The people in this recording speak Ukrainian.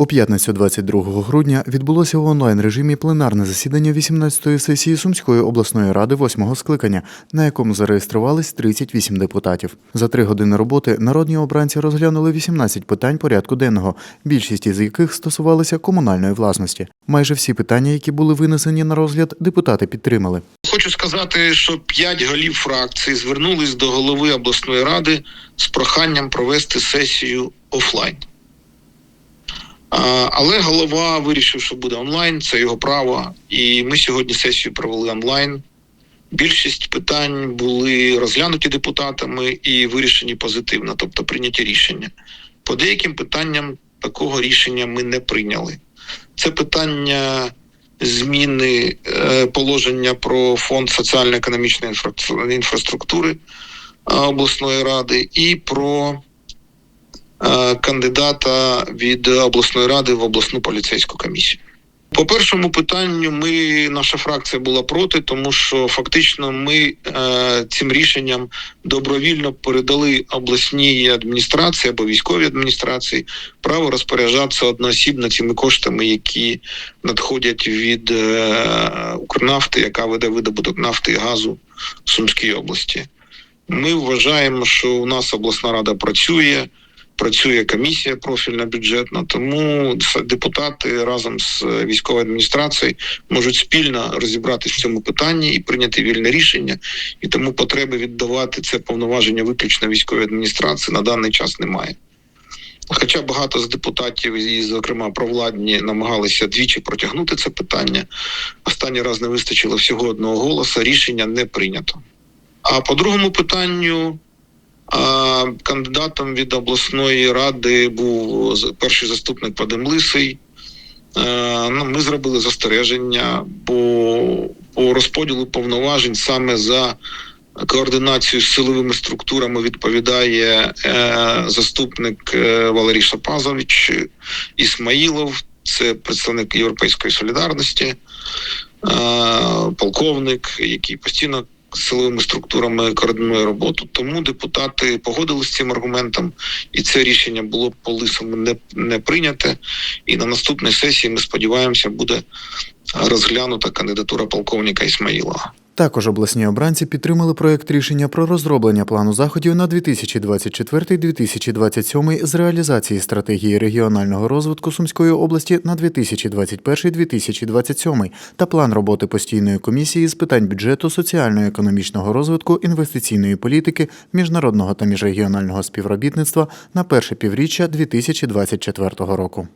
У п'ятницю 22 грудня відбулося в онлайн-режимі пленарне засідання 18-ї сесії Сумської обласної ради 8-го скликання, на якому зареєструвались 38 депутатів. За три години роботи народні обранці розглянули 18 питань порядку денного, більшість із яких стосувалися комунальної власності. Майже всі питання, які були винесені на розгляд, депутати підтримали. Хочу сказати, що п'ять голів фракцій звернулись до голови обласної ради з проханням провести сесію офлайн. Але голова вирішив, що буде онлайн, це його право. І ми сьогодні сесію провели онлайн. Більшість питань були розглянуті депутатами і вирішені позитивно, тобто прийняті рішення. По деяким питанням такого рішення ми не прийняли. Це питання зміни е, положення про фонд соціально-економічної інфраструктури е, обласної ради і про кандидата від обласної ради в обласну поліцейську комісію. По першому питанню, ми наша фракція була проти, тому що фактично ми е, цим рішенням добровільно передали обласній адміністрації або військовій адміністрації право розпоряджатися одноосібно цими коштами, які надходять від е, Укрнафти, яка веде видобуток нафти і газу в Сумській області. Ми вважаємо, що у нас обласна рада працює. Працює комісія профільна бюджетна, тому депутати разом з е, військовою адміністрацією можуть спільно розібратися в цьому питанні і прийняти вільне рішення. І тому потреби віддавати це повноваження виключно військовій адміністрації на даний час немає. Хоча багато з депутатів, і, зокрема, провладні, намагалися двічі протягнути це питання. Останній раз не вистачило всього одного голоса. Рішення не прийнято. А по другому питанню. А кандидатом від обласної ради був перший заступник Вадим Лисий. Е, Ну, ми зробили застереження, бо по розподілу повноважень саме за координацію з силовими структурами відповідає е, заступник е, Валерій Шапазович Ісмаїлов, це представник Європейської солідарності, полковник, який постійно силовими структурами координує роботу. Тому депутати погодилися з цим аргументом, і це рішення було по лисому не, не прийняте. І на наступній сесії ми сподіваємося, буде розглянута кандидатура полковника Ісмаїлова. Також обласні обранці підтримали проект рішення про розроблення плану заходів на 2024-2027 з реалізації стратегії регіонального розвитку Сумської області на 2021-2027 та план роботи постійної комісії з питань бюджету, соціально-економічного розвитку, інвестиційної політики, міжнародного та міжрегіонального співробітництва на перше півріччя 2024 року.